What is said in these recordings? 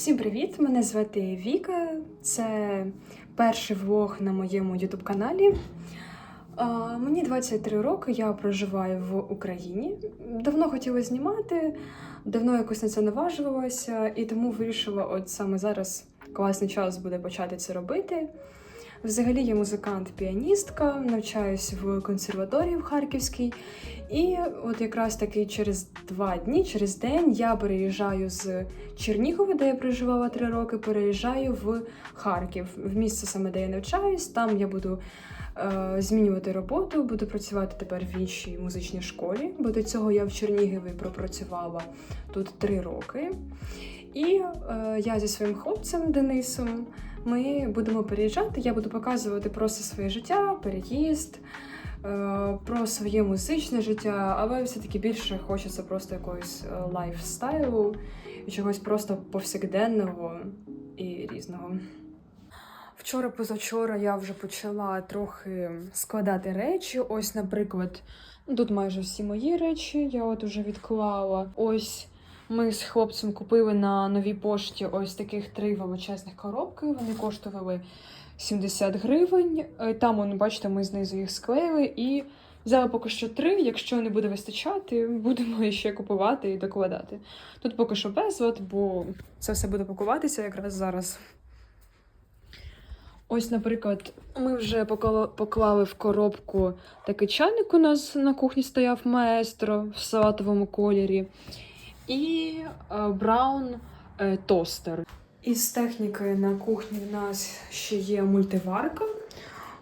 Всім привіт! Мене звати Віка. Це перший влог на моєму youtube каналі. Мені 23 роки, я проживаю в Україні. Давно хотіла знімати, давно якось на це наважувалася, і тому вирішила, от саме зараз класний час буде почати це робити. Взагалі я музикант-піаністка, навчаюсь в консерваторії в Харківській. І от якраз таки через два дні, через день, я переїжджаю з Чернігова, де я проживала три роки, переїжджаю в Харків, в місце саме, де я навчаюсь. Там я буду е, змінювати роботу, буду працювати тепер в іншій музичній школі, бо до цього я в Чернігові пропрацювала тут три роки. І е, я зі своїм хлопцем Денисом ми будемо переїжджати. Я буду показувати просто своє життя, переїзд, е, про своє музичне життя, але все-таки більше хочеться просто якогось е, лайфстайлу чогось просто повсякденного і різного. Вчора, позавчора я вже почала трохи складати речі. Ось, наприклад, тут майже всі мої речі, я от уже відклала. Ось ми з хлопцем купили на новій пошті ось таких три величезних коробки. Вони коштували 70 гривень. Е, Там, он, бачите, ми знизу їх склеїли і взяли поки що три. Якщо не буде вистачати, будемо ще купувати і докладати. Тут поки що безлад, бо це все буде пакуватися якраз зараз. Ось, наприклад, ми вже поклали в коробку такий чайник у нас на кухні стояв маестро в салатовому кольорі. І е, браун е, тостер. Із техніки на кухні в нас ще є мультиварка.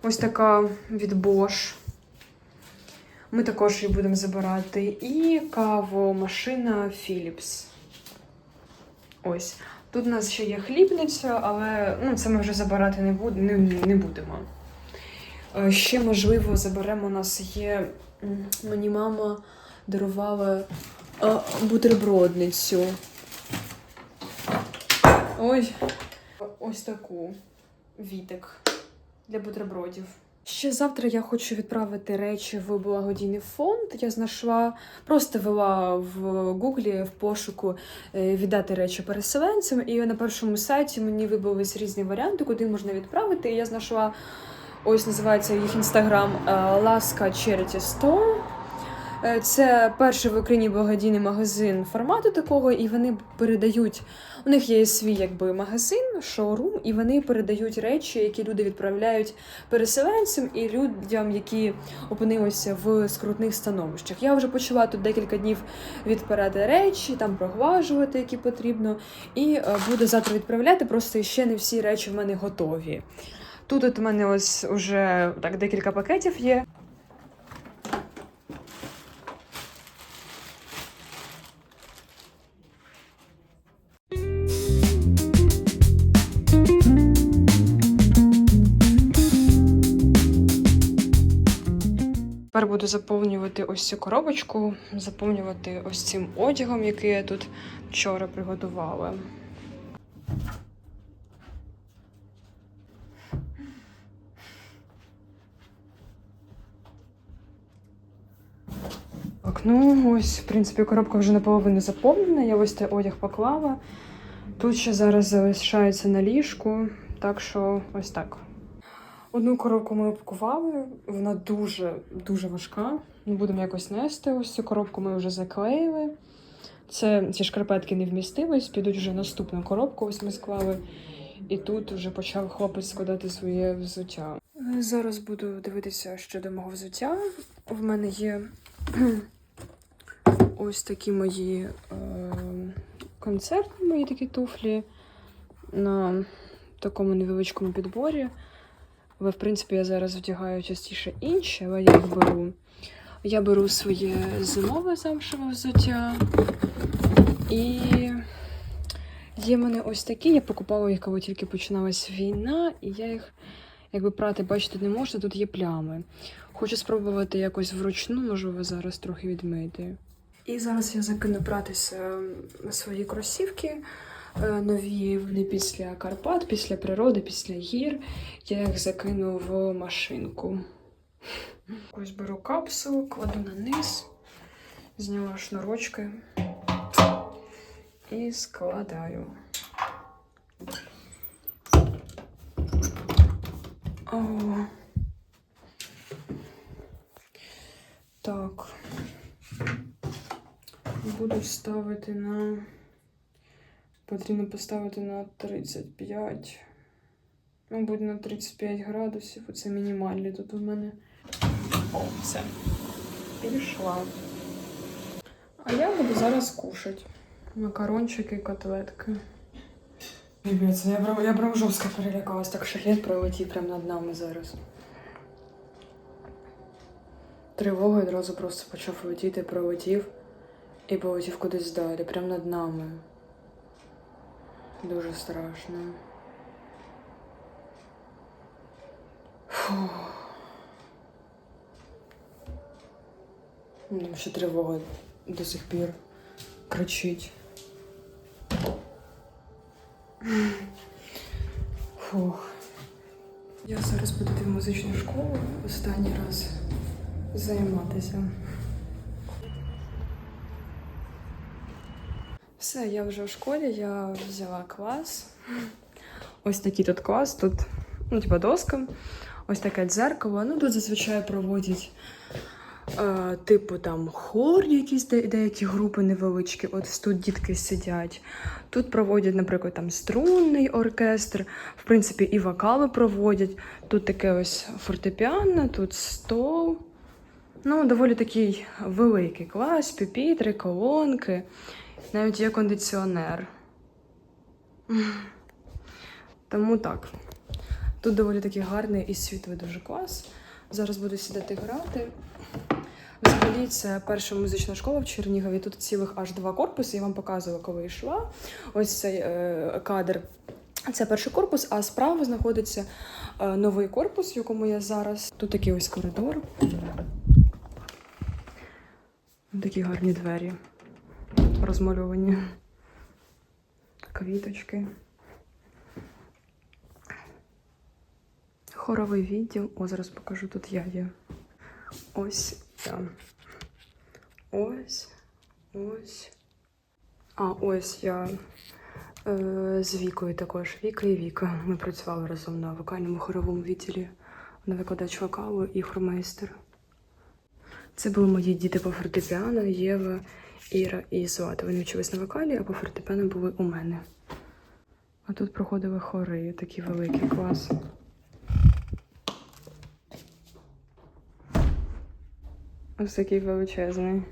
Ось така від Bosch. Ми також її будемо забирати. І кавомашина Philips. Ось. Тут у нас ще є хлібниця, але ну, це ми вже забирати не, буд... не, не будемо. Е, Ще, можливо, заберемо. У нас є. Мені мама дарувала бутербродницю. Ой. Ось таку вітик для бутербродів. Ще завтра я хочу відправити речі в благодійний фонд. Я знайшла, просто вела в гуглі в пошуку е, віддати речі переселенцям, і на першому сайті мені вибились різні варіанти, куди можна відправити. І я знайшла ось називається їх інстаграм е, Ласка Charity Store. Е, Це перший в Україні благодійний магазин формату такого, і вони передають. У них є свій якби магазин, шоурум, і вони передають речі, які люди відправляють переселенцям і людям, які опинилися в скрутних становищах. Я вже почала тут декілька днів відбирати речі, там проглажувати, які потрібно, і е, буду завтра відправляти. Просто ще не всі речі в мене готові. Тут от у мене ось уже так декілька пакетів є. Тепер буду заповнювати ось цю коробочку, заповнювати ось цим одягом, який я тут вчора приготувала. Так, ну ось, в принципі, коробка вже наполовину заповнена. Я ось цей одяг поклала. Тут ще зараз залишається на ліжку, так що ось так. Одну коробку ми опакували, вона дуже дуже важка. Ми будемо якось нести. Ось цю коробку ми вже заклеїли. Це ці шкарпетки не вмістились, підуть вже наступну коробку. Ось ми склали. І тут вже почав хлопець складати своє взуття. Зараз буду дивитися щодо мого взуття. В мене є ось такі мої е, концертні мої такі туфлі на такому невеличкому підборі. Але, в принципі, я зараз вдягаю частіше інші, але я їх беру. Я беру своє зимове замшеве взуття. І є в мене ось такі. Я покупала їх, коли тільки починалась війна, і я їх, якби прати, бачити не можна, тут є плями. Хочу спробувати якось вручну, можливо, зараз трохи відмити. І зараз я закину братися на свої кросівки. Е, нові вони після Карпат, після природи, після гір. Я їх закину в машинку. Ось беру капсулу, кладу на низ, зняла шнурочки і складаю. О. Так, буду ставити на. Потрібно поставити на 35. Мабуть, на 35 градусів. Оце мінімальний тут у мене. О, все. Пішла. А я буду зараз кушати. Макарончики і котлетки. Ребят, я прям, я прям жорстко перелякалась. Так шахет пролетів прямо над нами зараз. Тривога одразу просто почав летіти, пролетів і полетів кудись далі, прямо над нами. Дуже страшно. Фу. Ну, ще тривога до сих пір кричить. Фух. Я зараз буду в музичну школу останній раз займатися. Все, я вже в школі, я взяла клас. Ось такий тут клас, тут, ну, типа доска, ось таке дзеркало. Ну, тут зазвичай проводять е, типу там хор, якісь де- деякі групи невеличкі. От тут дітки сидять. Тут проводять, наприклад, там струнний оркестр, в принципі, і вокали проводять. Тут таке ось фортепіано, тут стол. Ну, доволі такий великий клас, пюпітри, колонки, навіть є кондиціонер. Тому так. Тут доволі такий гарний і світлий дуже клас. Зараз буду сідати грати. Взагалі, це перша музична школа в Чернігові. Тут цілих аж два корпуси. Я вам показувала, коли йшла. Ось цей е, кадр. Це перший корпус, а справа знаходиться е, новий корпус, в якому я зараз. Тут такий ось коридор. Такі гарні двері розмальовані. Квіточки. Хоровий відділ. О, зараз покажу, тут я є. Ось я. Ось. Ось. А, ось я е, з Вікою також. Віка і Віка. Ми працювали разом на вокальному хоровому відділі. Вона викладач вокалу і хормейстер. Це були мої діти по фортепіано, Єва, Іра і Злата. Вони вчились на вокалі, а по фортепіано були у мене. А тут проходили хори, такий великий клас. Ось такий величезний.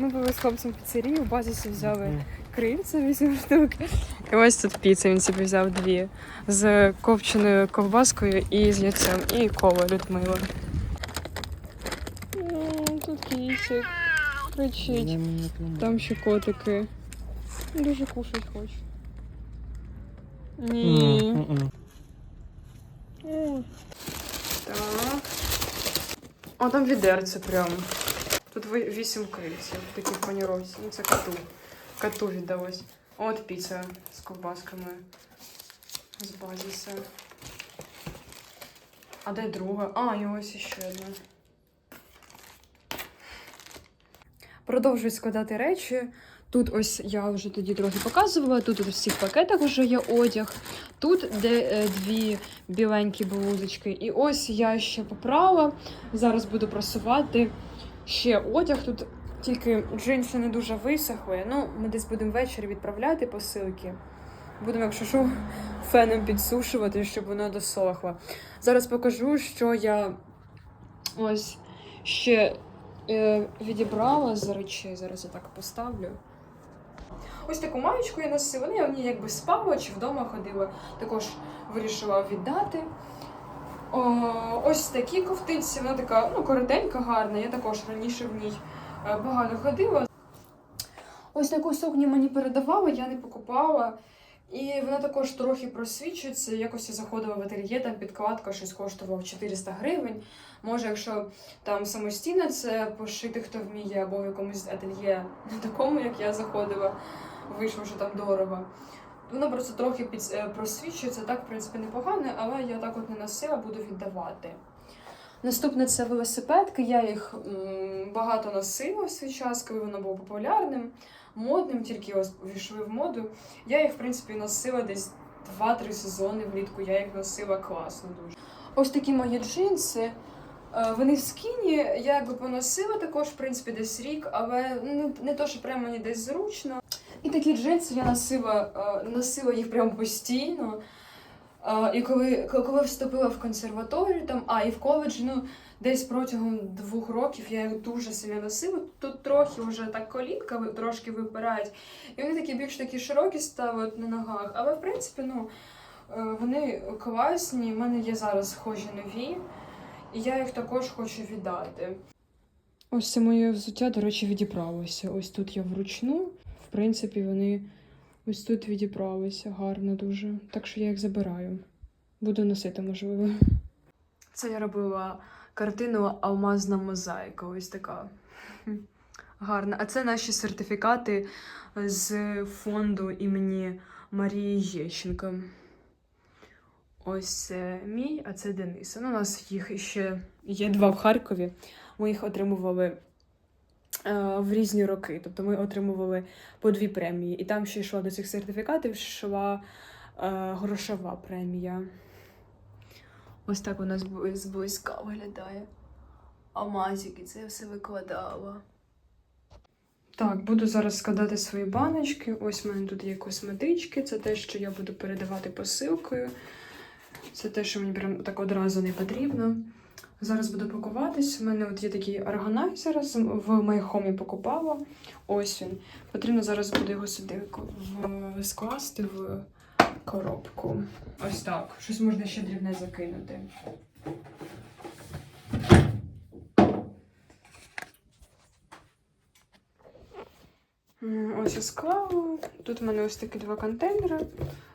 Ми були з хлопцем в піцерії, у базисі взяли крильця 8 штук. І ось тут піца, він собі взяв дві з копченою ковбаскою і з яйцем, і кола Людмила. Ну, Тут кісик кричить. Там ще котики. Дуже кушать хоче. Ні. О. Так. А там відерце прямо. Тут вісім крильців, в паніровці. Ну це коту. Коту віддалось. От піца з ковбасками. З базіса. А де друга? А, і ось іще одна. Продовжую складати речі. Тут ось я вже тоді трохи показувала. Тут у всіх пакетах вже є одяг. Тут де е, дві біленькі блузочки. І ось я ще поправила. Зараз буду просувати ще одяг. Тут тільки джинси не дуже висохли. Ну, ми десь будемо ввечері відправляти посилки. Будемо, якщо що, феном підсушувати, щоб воно досохло. Зараз покажу, що я ось ще е, відібрала з речей. Зараз я так поставлю. Ось таку маєчку я носила. Ну, я в ній якби спала чи вдома ходила. Також вирішила віддати. О, ось такі ковтинці, вона така ну, коротенька, гарна. Я також раніше в ній е, багато ходила. Ось таку сукню мені передавали, я не покупала. І вона також трохи просвічується. Якось я заходила в ательє, там підкладка щось коштувала 400 гривень. Може, якщо там самостійно це пошити, хто вміє, або в якомусь ательє не такому, як я заходила, вийшло вже там дорого. Воно просто трохи під, е, просвічується, так, в принципі, непогано, але я так от не носила, буду віддавати. Наступне це велосипедки. Я їх багато носила в свій час, коли воно було популярним, модним, тільки ось в моду. Я їх, в принципі, носила десь 2-3 сезони влітку. Я їх носила класно дуже. Ось такі мої джинси. Е, Вони в скіні, я якби поносила також, в принципі, десь рік, але не, не то, що прямо мені десь зручно. І такі джинси я носила, е, носила їх прямо постійно. Е, І коли, коли вступила в консерваторію, там, а і в коледж, ну десь протягом двох років я їх дуже сильно носила. Тут трохи вже так колінка трошки випирають. І вони такі більш такі широкі стали на ногах. Але в принципі, ну е, вони класні. У мене є зараз схожі нові, і я їх також хочу віддати. Ось це моє взуття, до речі, відібралося. Ось тут я вручну. Принципі, вони ось тут відібралися гарно дуже. Так що я їх забираю. Буду носити, можливо. Це я робила картину Алмазна мозаїка. Ось така. Гарна. А це наші сертифікати з фонду імені Марії Єщенко. Ось це мій, а це Дениса. Ну, у нас їх ще є два в Харкові. Ми їх отримували в різні роки. Тобто ми отримували по дві премії. І там ще йшла до цих сертифікатів, йшла е, грошова премія. Ось так у нас збли- зблизька виглядає. Алмазики, це я все викладала. Так, буду зараз складати свої баночки. Ось в мене тут є косметички. Це те, що я буду передавати посилкою. Це те, що мені прям так одразу не потрібно. Зараз буду пакуватись. У мене от є такий органайзер в майхомі покупала. Ось він. Потрібно зараз буде його сюди скласти в коробку. Ось так. Щось можна ще дрібне закинути. Ось я склала. Тут в мене ось такі два контейнери.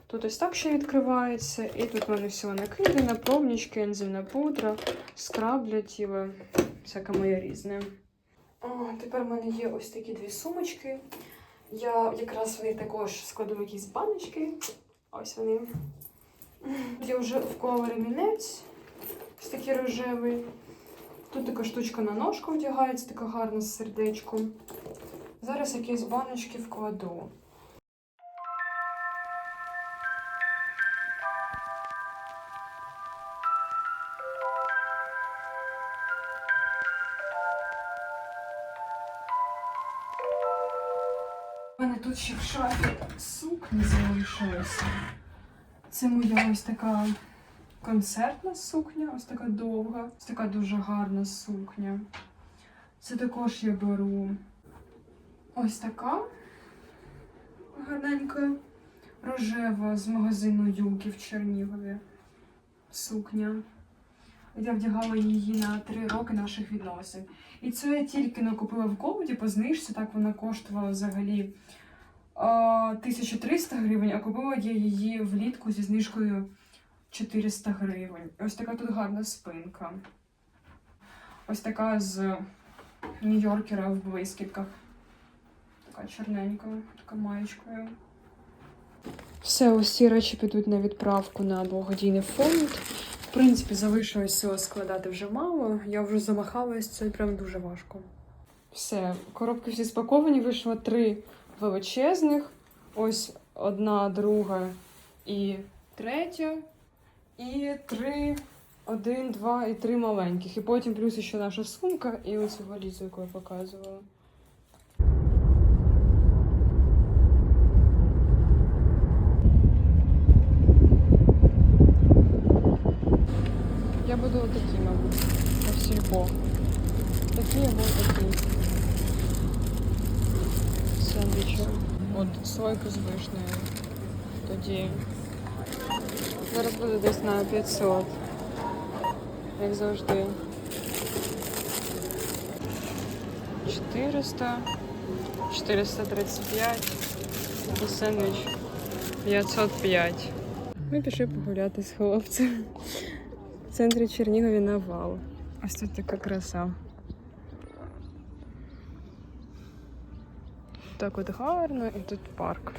Тут ось так ще відкривається. І тут в мене всього накидано, пробнички, ензимна пудра, скраб для тіла, всяке моє різне. О, тепер в мене є ось такі дві сумочки. Я якраз в них також складу якісь баночки. Ось вони. Я вже вклала ремінець, ось такий рожевий. Тут така штучка на ножку вдягається, така гарна з сердечком. Зараз якісь баночки вкладу. Тут ще в шафі сукні залишилися. Це моя ось така концертна сукня, ось така довга, ось така дуже гарна сукня. Це також я беру. Ось така гарненька рожева з магазину Юлки в Чернігові. Сукня. Я вдягала її на три роки наших відносин. І це я тільки не купила в Голоді по знижці, так вона коштувала взагалі 1300 гривень, а купила я її влітку зі знижкою 400 гривень. Ось така тут гарна спинка. Ось така з Нью-Йоркера в блискітках. Така чорненька, така маєчкою. Все, ці речі підуть на відправку на благодійний фонд. В принципі, залишилось цього складати вже мало. Я вже замахалась, це прям дуже важко. Все, коробки всі спаковані, вийшло три величезних. Ось одна, друга і третя. І три, один, два і три маленьких. І потім плюс ще наша сумка і оцю валізу, яку я показувала. Я буду отакі, мабуть, на сільпо. Такі або такі. Сендвічі. От слойку з вишнею. Тоді. Зараз буде десь на 500. Як завжди. 400. 435. І сендвіч 505. Ми пішли погуляти з хлопцем. В центрі Чернігові на вал. Ось тут така краса. Так от гарно, і тут парк.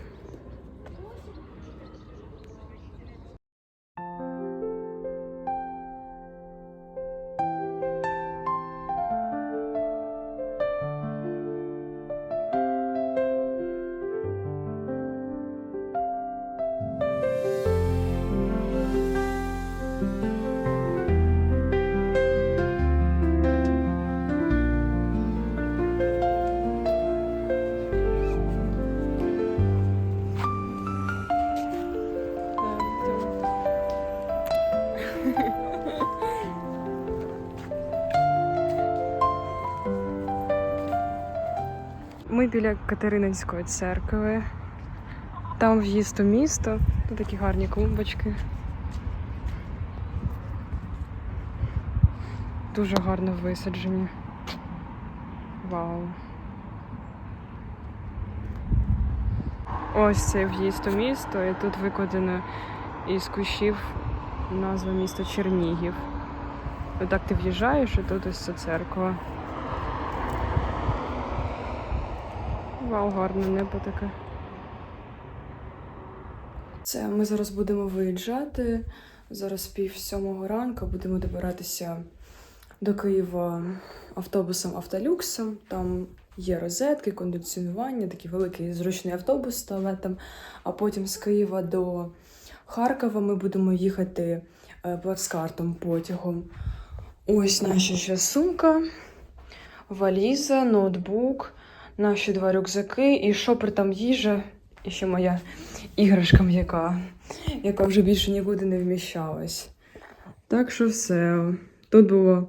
Біля Катерининської церкви. Там в'їзд у місто. Тут такі гарні клумбочки. Дуже гарно висаджені. Вау. Ось цей в'їзд у місто, і тут викладено із кущів назва міста Чернігів. Отак ти в'їжджаєш, і тут ось ця церква. Вау, гарне небо таке. Це ми зараз будемо виїжджати. Зараз пів сьомого ранку будемо добиратися до Києва автобусом Автолюксом. Там є розетки, кондиціонування, такий великий зручний автобус з туалетом. А потім з Києва до Харкова ми будемо їхати е, плацкартом потягом. Ось наша ще сумка, валіза, ноутбук, наші два рюкзаки і шопер там їжа, і ще моя іграшка м'яка, яка вже більше нікуди не вміщалась. Так що все. Тут було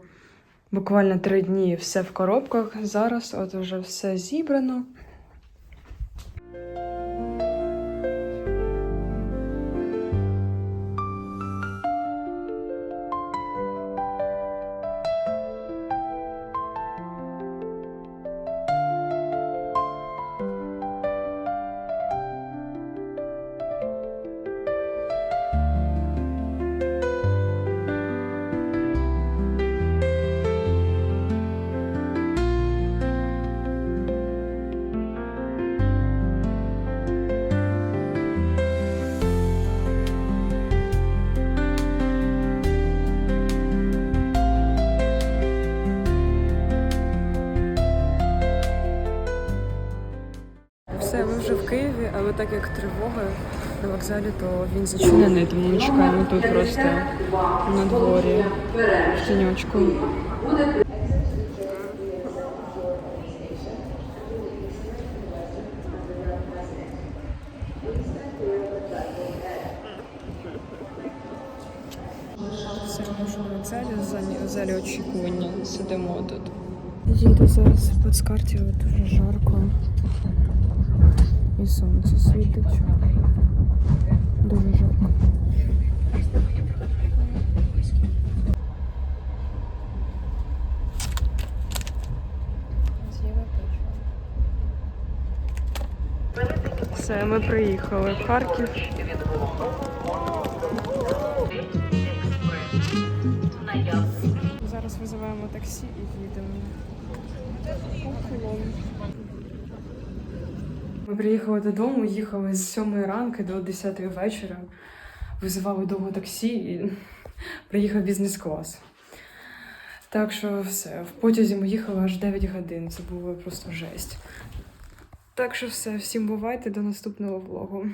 буквально три дні все в коробках. Зараз от вже все зібрано. Ми вже в Києві, але так як тривога на вокзалі, то він зачинений, тому ми чекаємо тут просто на дворі в в залі очікування сидимо тут. Їду зараз в плацкарті, дуже жарко. Сонце світить. Дуже жарко. Все, ми приїхали в Харків. Зараз визиваємо таксі і їдемо. У Хеллоу. Ми приїхали додому, їхали з 7 ранку до 10 вечора. Визивали довго таксі і приїхав бізнес-клас. Так що все, в потязі ми їхали аж 9 годин. Це було просто жесть. Так що все, всім бувайте до наступного влогу.